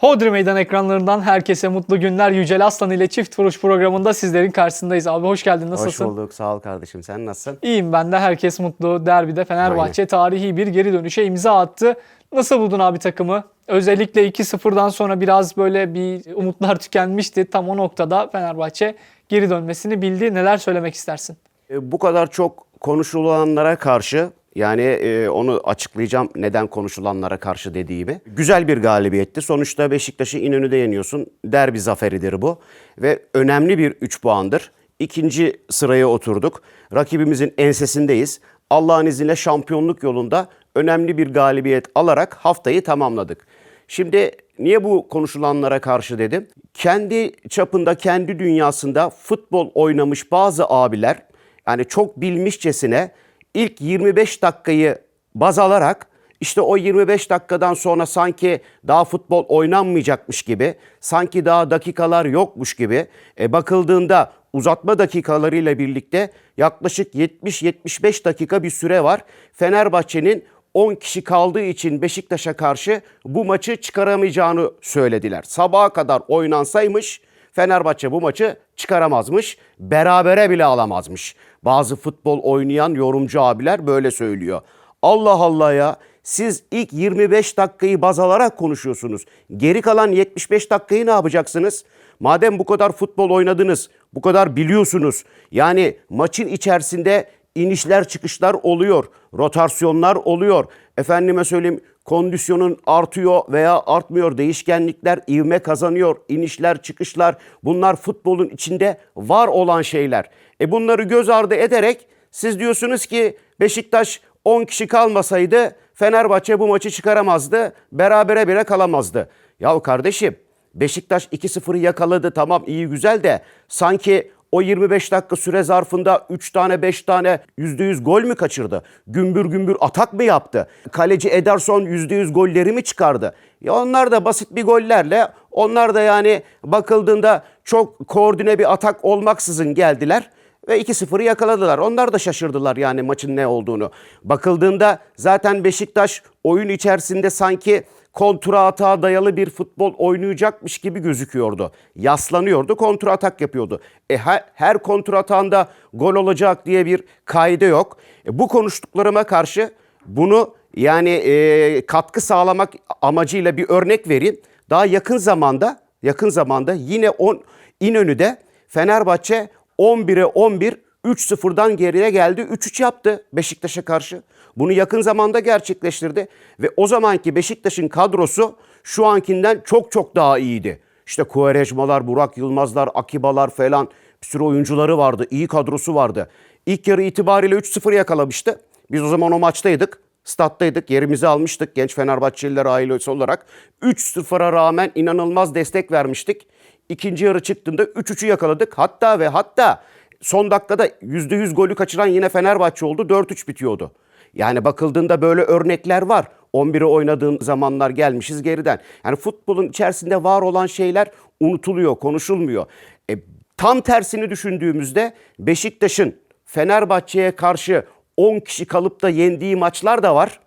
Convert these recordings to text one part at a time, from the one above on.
Hodri Meydan ekranlarından herkese mutlu günler. Yücel Aslan ile Çift Vuruş programında sizlerin karşısındayız. Abi hoş geldin. Nasılsın? Hoş bulduk. Sağ ol kardeşim. Sen nasılsın? İyiyim ben de. Herkes mutlu. Derbide Fenerbahçe tarihi bir geri dönüşe imza attı. Nasıl buldun abi takımı? Özellikle 2-0'dan sonra biraz böyle bir umutlar tükenmişti. Tam o noktada Fenerbahçe geri dönmesini bildi. Neler söylemek istersin? E, Bu kadar çok konuşulanlara karşı yani e, onu açıklayacağım neden konuşulanlara karşı dediğimi. Güzel bir galibiyetti. Sonuçta Beşiktaş'ı İnönü'de yeniyorsun. Derbi zaferidir bu. Ve önemli bir 3 puandır. İkinci sıraya oturduk. Rakibimizin ensesindeyiz. Allah'ın izniyle şampiyonluk yolunda önemli bir galibiyet alarak haftayı tamamladık. Şimdi niye bu konuşulanlara karşı dedim? Kendi çapında, kendi dünyasında futbol oynamış bazı abiler yani çok bilmişçesine ilk 25 dakikayı baz alarak işte o 25 dakikadan sonra sanki daha futbol oynanmayacakmış gibi, sanki daha dakikalar yokmuş gibi e, bakıldığında uzatma dakikalarıyla birlikte yaklaşık 70-75 dakika bir süre var. Fenerbahçe'nin 10 kişi kaldığı için Beşiktaş'a karşı bu maçı çıkaramayacağını söylediler. Sabaha kadar oynansaymış Fenerbahçe bu maçı çıkaramazmış, berabere bile alamazmış. Bazı futbol oynayan yorumcu abiler böyle söylüyor. Allah Allah ya siz ilk 25 dakikayı baz alarak konuşuyorsunuz. Geri kalan 75 dakikayı ne yapacaksınız? Madem bu kadar futbol oynadınız, bu kadar biliyorsunuz. Yani maçın içerisinde inişler çıkışlar oluyor, rotasyonlar oluyor. Efendime söyleyeyim kondisyonun artıyor veya artmıyor, değişkenlikler ivme kazanıyor, inişler çıkışlar bunlar futbolun içinde var olan şeyler. E bunları göz ardı ederek siz diyorsunuz ki Beşiktaş 10 kişi kalmasaydı Fenerbahçe bu maçı çıkaramazdı, berabere bile kalamazdı. Yahu kardeşim Beşiktaş 2-0'ı yakaladı tamam iyi güzel de sanki o 25 dakika süre zarfında 3 tane 5 tane %100 gol mü kaçırdı? Gümbür gümbür atak mı yaptı? Kaleci Ederson %100 golleri mi çıkardı? Ya onlar da basit bir gollerle onlar da yani bakıldığında çok koordine bir atak olmaksızın geldiler ve 2-0'ı yakaladılar. Onlar da şaşırdılar yani maçın ne olduğunu. Bakıldığında zaten Beşiktaş oyun içerisinde sanki kontra atağa dayalı bir futbol oynayacakmış gibi gözüküyordu. Yaslanıyordu, kontra atak yapıyordu. E her, her kontra atağında gol olacak diye bir kaide yok. E, bu konuştuklarıma karşı bunu yani e, katkı sağlamak amacıyla bir örnek vereyim. Daha yakın zamanda yakın zamanda yine on, İnönü'de Fenerbahçe 11'e 11 3-0'dan geriye geldi. 3-3 yaptı Beşiktaş'a karşı. Bunu yakın zamanda gerçekleştirdi ve o zamanki Beşiktaş'ın kadrosu şu ankinden çok çok daha iyiydi. İşte Kuvarejmalar, Burak Yılmazlar, Akibalar falan bir sürü oyuncuları vardı. İyi kadrosu vardı. İlk yarı itibariyle 3-0 yakalamıştı. Biz o zaman o maçtaydık. Stat'taydık, yerimizi almıştık genç Fenerbahçeliler ailesi olarak. 3-0'a rağmen inanılmaz destek vermiştik. İkinci yarı çıktığında 3-3'ü yakaladık. Hatta ve hatta son dakikada %100 golü kaçıran yine Fenerbahçe oldu. 4-3 bitiyordu. Yani bakıldığında böyle örnekler var. 11'i oynadığın zamanlar gelmişiz geriden. Yani futbolun içerisinde var olan şeyler unutuluyor, konuşulmuyor. E, tam tersini düşündüğümüzde Beşiktaş'ın Fenerbahçe'ye karşı 10 kişi kalıp da yendiği maçlar da var.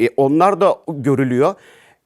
E, onlar da görülüyor.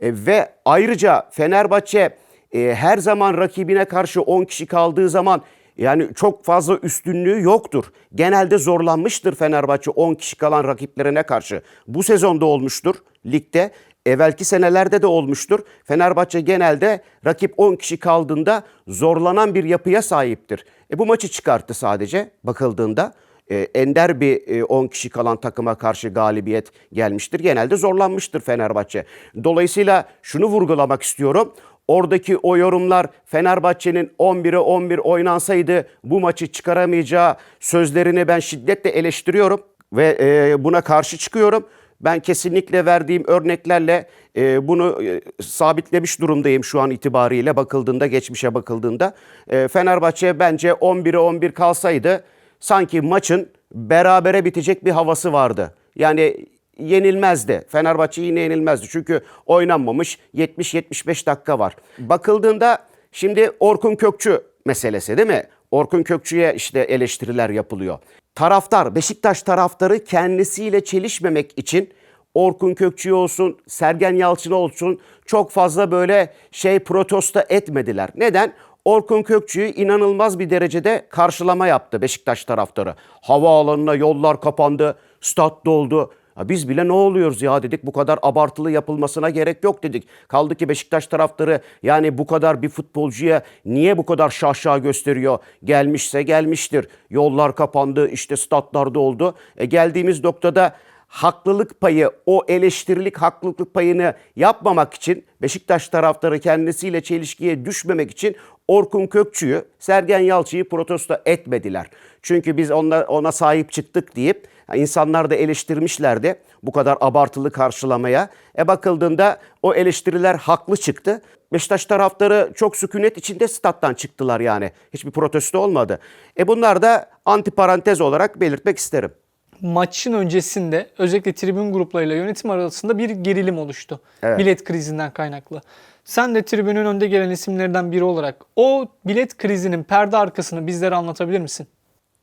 E, ve ayrıca Fenerbahçe e, her zaman rakibine karşı 10 kişi kaldığı zaman yani çok fazla üstünlüğü yoktur. Genelde zorlanmıştır Fenerbahçe 10 kişi kalan rakiplerine karşı. Bu sezonda olmuştur ligde. Evvelki senelerde de olmuştur. Fenerbahçe genelde rakip 10 kişi kaldığında zorlanan bir yapıya sahiptir. E bu maçı çıkarttı sadece bakıldığında. E, ender bir e, 10 kişi kalan takıma karşı galibiyet gelmiştir. Genelde zorlanmıştır Fenerbahçe. Dolayısıyla şunu vurgulamak istiyorum. Oradaki o yorumlar Fenerbahçe'nin 11'e 11 oynansaydı bu maçı çıkaramayacağı sözlerini ben şiddetle eleştiriyorum ve e, buna karşı çıkıyorum. Ben kesinlikle verdiğim örneklerle e, bunu e, sabitlemiş durumdayım şu an itibariyle bakıldığında, geçmişe bakıldığında. E, Fenerbahçe bence 11'e 11 kalsaydı sanki maçın berabere bitecek bir havası vardı. Yani yenilmezdi. Fenerbahçe yine yenilmezdi. Çünkü oynanmamış 70-75 dakika var. Bakıldığında şimdi Orkun Kökçü meselesi değil mi? Orkun Kökçü'ye işte eleştiriler yapılıyor. Taraftar, Beşiktaş taraftarı kendisiyle çelişmemek için Orkun Kökçü olsun, Sergen Yalçın olsun çok fazla böyle şey protesto etmediler. Neden? Orkun Kökçü'yü inanılmaz bir derecede karşılama yaptı Beşiktaş taraftarı. Havaalanına yollar kapandı, stat doldu. Ya biz bile ne oluyoruz ya dedik bu kadar abartılı yapılmasına gerek yok dedik. Kaldı ki Beşiktaş taraftarı yani bu kadar bir futbolcuya niye bu kadar şaşa gösteriyor? Gelmişse gelmiştir. Yollar kapandı işte statlar doldu. E geldiğimiz noktada haklılık payı, o eleştirilik haklılık payını yapmamak için Beşiktaş taraftarı kendisiyle çelişkiye düşmemek için Orkun Kökçü'yü, Sergen Yalçı'yı protesto etmediler. Çünkü biz ona, ona sahip çıktık deyip insanlar da eleştirmişlerdi bu kadar abartılı karşılamaya. E bakıldığında o eleştiriler haklı çıktı. Beşiktaş taraftarı çok sükunet içinde stat'tan çıktılar yani. Hiçbir protesto olmadı. E bunlar da antiparantez olarak belirtmek isterim maçın öncesinde özellikle tribün gruplarıyla yönetim arasında bir gerilim oluştu. Evet. Bilet krizinden kaynaklı. Sen de tribünün önde gelen isimlerden biri olarak o bilet krizinin perde arkasını bizlere anlatabilir misin?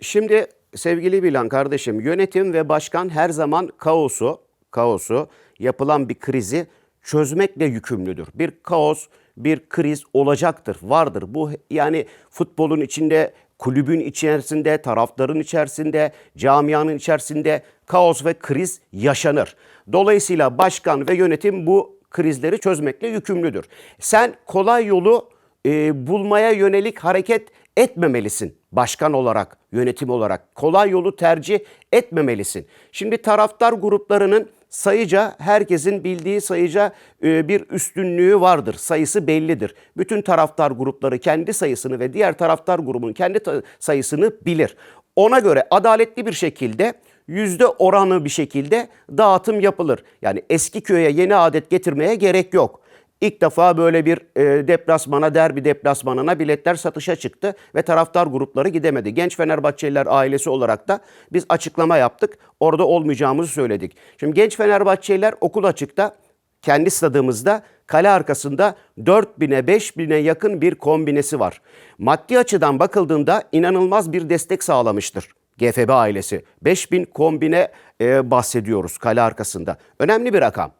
Şimdi sevgili Bilan kardeşim yönetim ve başkan her zaman kaosu, kaosu yapılan bir krizi çözmekle yükümlüdür. Bir kaos, bir kriz olacaktır, vardır. Bu yani futbolun içinde kulübün içerisinde, taraftarın içerisinde, camianın içerisinde kaos ve kriz yaşanır. Dolayısıyla başkan ve yönetim bu krizleri çözmekle yükümlüdür. Sen kolay yolu e, bulmaya yönelik hareket etmemelisin başkan olarak, yönetim olarak. Kolay yolu tercih etmemelisin. Şimdi taraftar gruplarının sayıca herkesin bildiği sayıca e, bir üstünlüğü vardır. Sayısı bellidir. Bütün taraftar grupları kendi sayısını ve diğer taraftar grubunun kendi sayısını bilir. Ona göre adaletli bir şekilde yüzde oranı bir şekilde dağıtım yapılır. Yani eski köye yeni adet getirmeye gerek yok. İlk defa böyle bir e, deplasmana, derbi deplasmanına biletler satışa çıktı ve taraftar grupları gidemedi. Genç Fenerbahçeliler ailesi olarak da biz açıklama yaptık. Orada olmayacağımızı söyledik. Şimdi genç Fenerbahçeliler okul açıkta kendi stadımızda kale arkasında 4000'e 5000'e yakın bir kombinesi var. Maddi açıdan bakıldığında inanılmaz bir destek sağlamıştır. GFB ailesi. 5000 kombine e, bahsediyoruz kale arkasında. Önemli bir rakam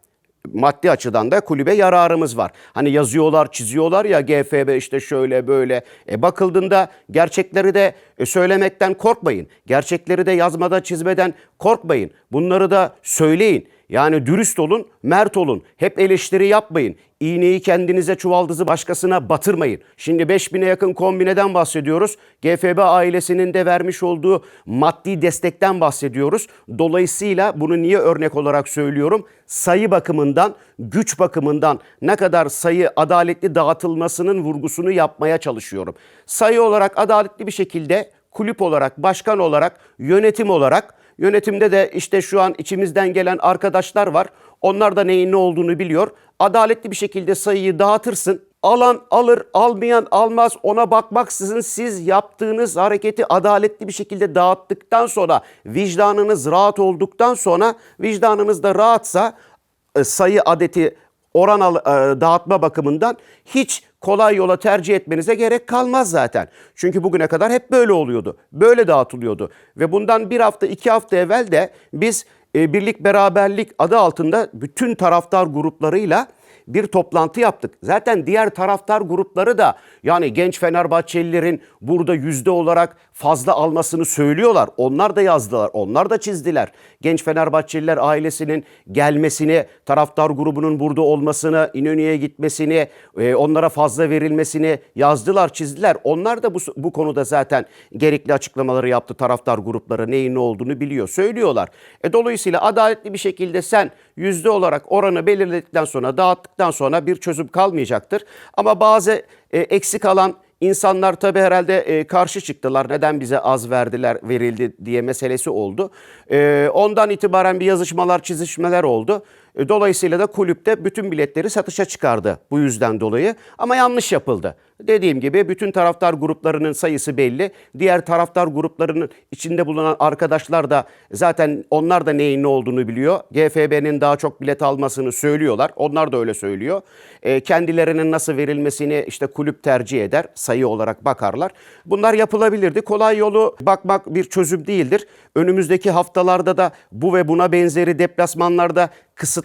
maddi açıdan da kulübe yararımız var. Hani yazıyorlar, çiziyorlar ya GFB işte şöyle böyle. E bakıldığında gerçekleri de e, söylemekten korkmayın. Gerçekleri de yazmada, çizmeden korkmayın. Bunları da söyleyin. Yani dürüst olun, mert olun. Hep eleştiri yapmayın. İğneyi kendinize çuvaldızı başkasına batırmayın. Şimdi 5000'e yakın kombineden bahsediyoruz. GFB ailesinin de vermiş olduğu maddi destekten bahsediyoruz. Dolayısıyla bunu niye örnek olarak söylüyorum? Sayı bakımından, güç bakımından ne kadar sayı adaletli dağıtılmasının vurgusunu yapmaya çalışıyorum. Sayı olarak adaletli bir şekilde kulüp olarak, başkan olarak, yönetim olarak Yönetimde de işte şu an içimizden gelen arkadaşlar var. Onlar da neyin ne olduğunu biliyor. Adaletli bir şekilde sayıyı dağıtırsın. Alan alır, almayan almaz. Ona bakmaksızın siz yaptığınız hareketi adaletli bir şekilde dağıttıktan sonra, vicdanınız rahat olduktan sonra, vicdanınız da rahatsa e, sayı adeti oran e, dağıtma bakımından hiç kolay yola tercih etmenize gerek kalmaz zaten. Çünkü bugüne kadar hep böyle oluyordu. Böyle dağıtılıyordu. Ve bundan bir hafta iki hafta evvel de biz e, birlik beraberlik adı altında bütün taraftar gruplarıyla bir toplantı yaptık. Zaten diğer taraftar grupları da yani genç Fenerbahçelilerin burada yüzde olarak fazla almasını söylüyorlar. Onlar da yazdılar, onlar da çizdiler. Genç Fenerbahçeliler ailesinin gelmesini, taraftar grubunun burada olmasını, İnönü'ye gitmesini, e, onlara fazla verilmesini yazdılar, çizdiler. Onlar da bu, bu konuda zaten gerekli açıklamaları yaptı. Taraftar grupları neyin ne olduğunu biliyor, söylüyorlar. E, dolayısıyla adaletli bir şekilde sen yüzde olarak oranı belirledikten sonra, dağıttıktan sonra bir çözüm kalmayacaktır. Ama bazı e, eksik alan insanlar tabii herhalde e, karşı çıktılar. Neden bize az verdiler, verildi diye meselesi oldu. E, ondan itibaren bir yazışmalar, çizişmeler oldu. E, dolayısıyla da kulüpte bütün biletleri satışa çıkardı bu yüzden dolayı. Ama yanlış yapıldı. Dediğim gibi bütün taraftar gruplarının sayısı belli. Diğer taraftar gruplarının içinde bulunan arkadaşlar da zaten onlar da neyin ne olduğunu biliyor. GFB'nin daha çok bilet almasını söylüyorlar. Onlar da öyle söylüyor. E, kendilerinin nasıl verilmesini işte kulüp tercih eder. Sayı olarak bakarlar. Bunlar yapılabilirdi. Kolay yolu bakmak bir çözüm değildir. Önümüzdeki haftalarda da bu ve buna benzeri deplasmanlarda kısıtlı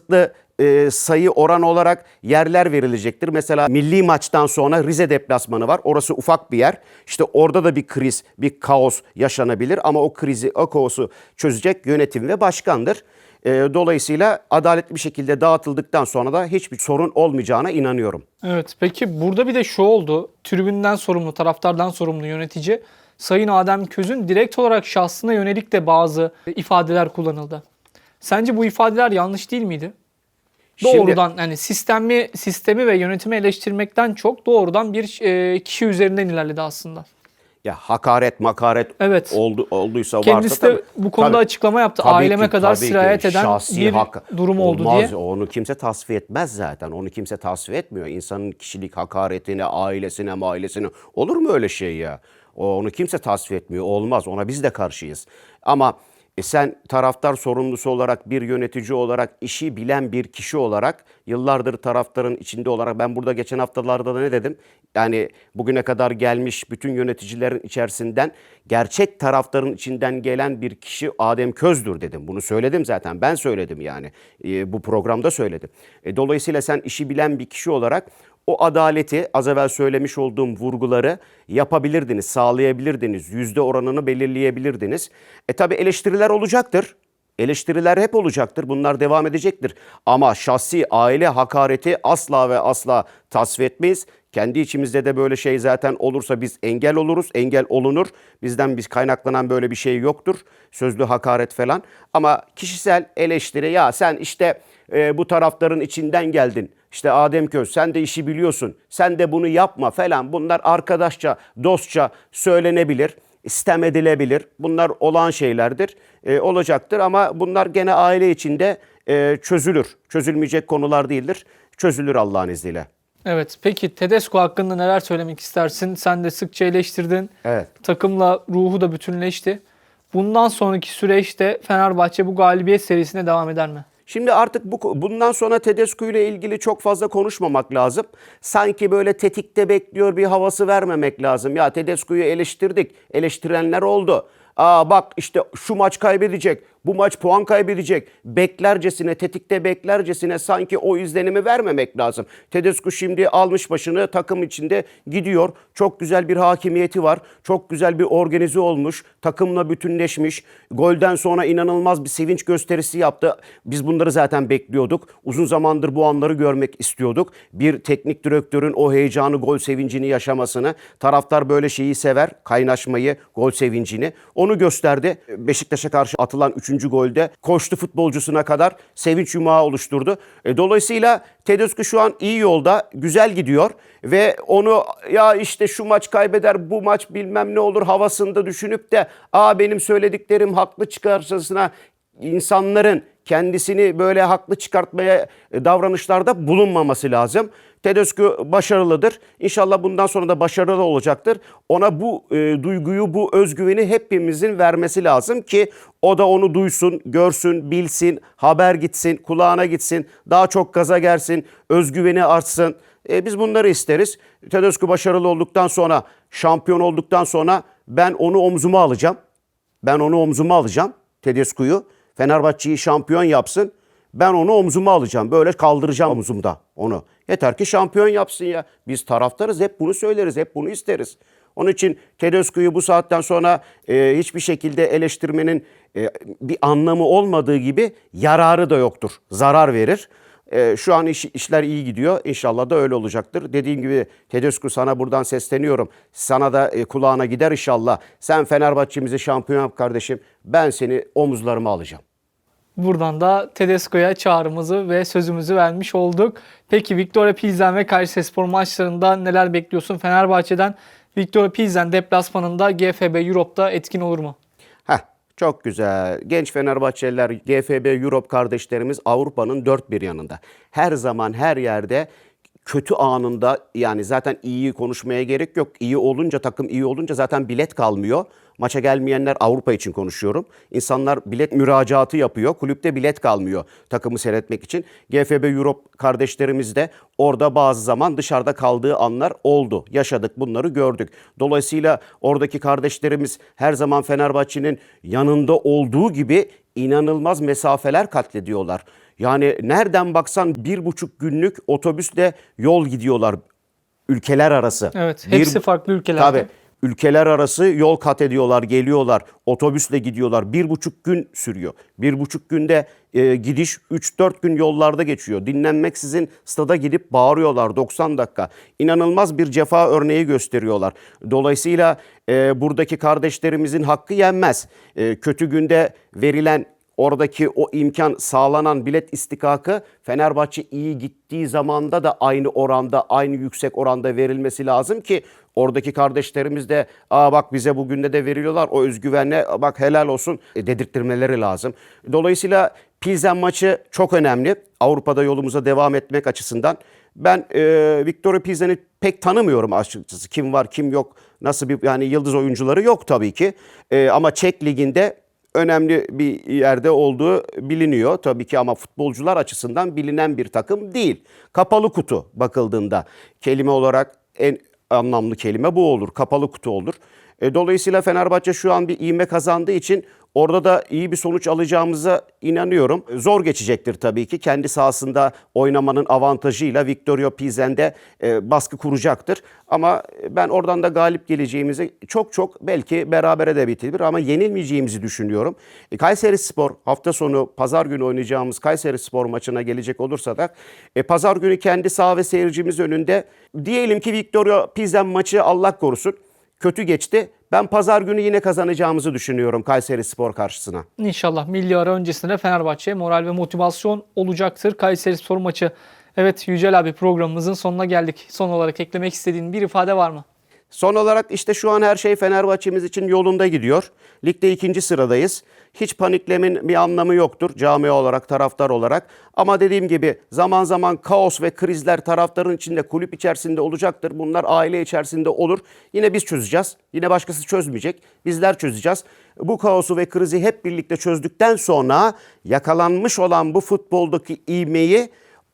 e, sayı oran olarak yerler verilecektir. Mesela milli maçtan sonra Rize deplasmanı var. Orası ufak bir yer. İşte orada da bir kriz, bir kaos yaşanabilir ama o krizi, o kaosu çözecek yönetim ve başkandır. E, dolayısıyla adaletli bir şekilde dağıtıldıktan sonra da hiçbir sorun olmayacağına inanıyorum. Evet peki burada bir de şu oldu. Tribünden sorumlu, taraftardan sorumlu yönetici Sayın Adem Köz'ün direkt olarak şahsına yönelik de bazı ifadeler kullanıldı. Sence bu ifadeler yanlış değil miydi? Şimdi- Doğrudan yani sistemi sistemi ve yönetimi eleştirmekten çok doğrudan bir e, kişi üzerinden ilerledi aslında. Ya hakaret, makaret Evet. oldu olduysa Kendisi varsa de bu konuda açıklama yaptı. Tabii Aileme ki, kadar tabii ki. sirayet eden Şahsi bir hak- durum oldu Olmaz, diye. Onu kimse tasfiye etmez zaten. Onu kimse tasfiye etmiyor. İnsanın kişilik hakaretine, ailesine, ailesine olur mu öyle şey ya? Onu kimse tasfiye etmiyor. Olmaz. Ona biz de karşıyız. Ama e, sen taraftar sorumlusu olarak bir yönetici olarak işi bilen bir kişi olarak yıllardır taraftarın içinde olarak ben burada geçen haftalarda da ne dedim? Yani bugüne kadar gelmiş bütün yöneticilerin içerisinden gerçek taraftarın içinden gelen bir kişi Adem Közdür dedim. Bunu söyledim zaten. Ben söyledim yani. E, bu programda söyledim. E, dolayısıyla sen işi bilen bir kişi olarak o adaleti az evvel söylemiş olduğum vurguları yapabilirdiniz, sağlayabilirdiniz, yüzde oranını belirleyebilirdiniz. E tabi eleştiriler olacaktır. Eleştiriler hep olacaktır. Bunlar devam edecektir. Ama şahsi aile hakareti asla ve asla tasfiye etmeyiz. Kendi içimizde de böyle şey zaten olursa biz engel oluruz, engel olunur. Bizden biz kaynaklanan böyle bir şey yoktur. Sözlü hakaret falan. Ama kişisel eleştiri ya sen işte e, bu taraftarın içinden geldin. İşte Adem Köz sen de işi biliyorsun. Sen de bunu yapma falan. Bunlar arkadaşça, dostça söylenebilir istem edilebilir. Bunlar olan şeylerdir, e, olacaktır ama bunlar gene aile içinde e, çözülür. Çözülmeyecek konular değildir. Çözülür Allah'ın izniyle. Evet. Peki Tedesco hakkında neler söylemek istersin? Sen de sıkça eleştirdin. Evet. Takımla ruhu da bütünleşti. Bundan sonraki süreçte Fenerbahçe bu galibiyet serisine devam eder mi? Şimdi artık bu bundan sonra Tedesco ile ilgili çok fazla konuşmamak lazım. Sanki böyle tetikte bekliyor bir havası vermemek lazım. Ya Tedesco'yu eleştirdik. Eleştirenler oldu. Aa bak işte şu maç kaybedecek. Bu maç puan kaybedecek. Beklercesine, tetikte beklercesine sanki o izlenimi vermemek lazım. Tedesco şimdi almış başını takım içinde gidiyor. Çok güzel bir hakimiyeti var. Çok güzel bir organize olmuş. Takımla bütünleşmiş. Golden sonra inanılmaz bir sevinç gösterisi yaptı. Biz bunları zaten bekliyorduk. Uzun zamandır bu anları görmek istiyorduk. Bir teknik direktörün o heyecanı, gol sevincini yaşamasını. Taraftar böyle şeyi sever. Kaynaşmayı, gol sevincini. Onu gösterdi. Beşiktaş'a karşı atılan 3. golde koştu futbolcusuna kadar sevinç yumağı oluşturdu. E, dolayısıyla Tedesco şu an iyi yolda, güzel gidiyor ve onu ya işte şu maç kaybeder, bu maç bilmem ne olur havasında düşünüp de aa benim söylediklerim haklı çıkarsasına insanların kendisini böyle haklı çıkartmaya e, davranışlarda bulunmaması lazım. Tedesco başarılıdır. İnşallah bundan sonra da başarılı olacaktır. Ona bu e, duyguyu, bu özgüveni hepimizin vermesi lazım ki o da onu duysun, görsün, bilsin, haber gitsin, kulağına gitsin, daha çok gaza gelsin, özgüveni artsın. E, biz bunları isteriz. Tedesco başarılı olduktan sonra, şampiyon olduktan sonra ben onu omzuma alacağım. Ben onu omzuma alacağım. Tedesco'yu. Fenerbahçe'yi şampiyon yapsın. Ben onu omzuma alacağım. Böyle kaldıracağım omzumda onu. Yeter ki şampiyon yapsın ya. Biz taraftarız hep bunu söyleriz. Hep bunu isteriz. Onun için Tedesco'yu bu saatten sonra e, hiçbir şekilde eleştirmenin e, bir anlamı olmadığı gibi yararı da yoktur. Zarar verir. E, şu an iş, işler iyi gidiyor. İnşallah da öyle olacaktır. Dediğim gibi Tedesco sana buradan sesleniyorum. Sana da e, kulağına gider inşallah. Sen Fenerbahçe'mizi şampiyon yap kardeşim. Ben seni omuzlarıma alacağım. Buradan da Tedesco'ya çağrımızı ve sözümüzü vermiş olduk. Peki Victoria Pilsen ve Kayserispor maçlarında neler bekliyorsun Fenerbahçe'den? Victoria Pilsen deplasmanında GFB Europe'da etkin olur mu? Heh, çok güzel. Genç Fenerbahçeliler, GFB Europe kardeşlerimiz Avrupa'nın dört bir yanında. Her zaman her yerde kötü anında yani zaten iyi konuşmaya gerek yok. İyi olunca takım iyi olunca zaten bilet kalmıyor. Maça gelmeyenler Avrupa için konuşuyorum. İnsanlar bilet müracaatı yapıyor. Kulüpte bilet kalmıyor takımı seyretmek için. GFB Europe kardeşlerimiz de orada bazı zaman dışarıda kaldığı anlar oldu. Yaşadık bunları gördük. Dolayısıyla oradaki kardeşlerimiz her zaman Fenerbahçe'nin yanında olduğu gibi inanılmaz mesafeler katlediyorlar. Yani nereden baksan bir buçuk günlük otobüsle yol gidiyorlar ülkeler arası. Evet, Bir- hepsi farklı ülkelerde. Tabii. Ülkeler arası yol kat ediyorlar, geliyorlar, otobüsle gidiyorlar. Bir buçuk gün sürüyor. Bir buçuk günde e, gidiş 3-4 gün yollarda geçiyor. Dinlenmeksizin stada gidip bağırıyorlar 90 dakika. İnanılmaz bir cefa örneği gösteriyorlar. Dolayısıyla e, buradaki kardeşlerimizin hakkı yenmez. E, kötü günde verilen oradaki o imkan sağlanan bilet istikakı Fenerbahçe iyi gittiği zamanda da aynı oranda, aynı yüksek oranda verilmesi lazım ki oradaki kardeşlerimiz de aa bak bize bugün de de veriyorlar o özgüvenle bak helal olsun e, dedirttirmeleri lazım. Dolayısıyla Pilsen maçı çok önemli. Avrupa'da yolumuza devam etmek açısından. Ben e, Victor Pilsen'i pek tanımıyorum açıkçası. Kim var kim yok nasıl bir yani yıldız oyuncuları yok tabii ki. E, ama Çek Ligi'nde önemli bir yerde olduğu biliniyor tabii ki ama futbolcular açısından bilinen bir takım değil. Kapalı kutu bakıldığında kelime olarak en anlamlı kelime bu olur. Kapalı kutu olur. E, dolayısıyla Fenerbahçe şu an bir ivme kazandığı için orada da iyi bir sonuç alacağımıza inanıyorum. Zor geçecektir tabii ki. Kendi sahasında oynamanın avantajıyla Victorio Pilsen'de e, baskı kuracaktır. Ama ben oradan da galip geleceğimizi çok çok belki berabere de bitirir ama yenilmeyeceğimizi düşünüyorum. E, Kayseri Spor hafta sonu pazar günü oynayacağımız Kayseri Spor maçına gelecek olursa da e, pazar günü kendi saha ve seyircimiz önünde diyelim ki Victorio Pilsen maçı Allah korusun kötü geçti. Ben pazar günü yine kazanacağımızı düşünüyorum Kayseri Spor karşısına. İnşallah milli ara öncesinde Fenerbahçe moral ve motivasyon olacaktır. Kayseri Spor maçı. Evet Yücel abi programımızın sonuna geldik. Son olarak eklemek istediğin bir ifade var mı? Son olarak işte şu an her şey Fenerbahçe'miz için yolunda gidiyor. Ligde ikinci sıradayız. Hiç paniklemin bir anlamı yoktur camia olarak, taraftar olarak. Ama dediğim gibi zaman zaman kaos ve krizler taraftarın içinde, kulüp içerisinde olacaktır. Bunlar aile içerisinde olur. Yine biz çözeceğiz. Yine başkası çözmeyecek. Bizler çözeceğiz. Bu kaosu ve krizi hep birlikte çözdükten sonra yakalanmış olan bu futboldaki ivmeyi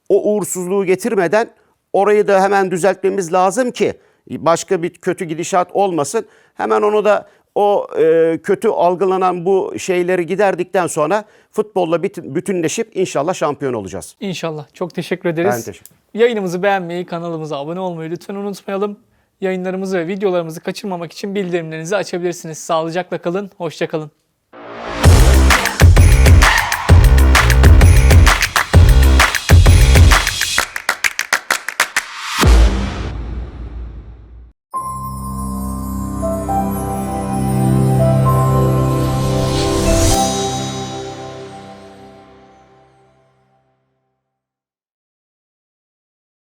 o uğursuzluğu getirmeden orayı da hemen düzeltmemiz lazım ki başka bir kötü gidişat olmasın. Hemen onu da o e, kötü algılanan bu şeyleri giderdikten sonra futbolla bütün- bütünleşip inşallah şampiyon olacağız. İnşallah. Çok teşekkür ederiz. Ben teşekkür Yayınımızı beğenmeyi, kanalımıza abone olmayı lütfen unutmayalım. Yayınlarımızı ve videolarımızı kaçırmamak için bildirimlerinizi açabilirsiniz. Sağlıcakla kalın, hoşça kalın.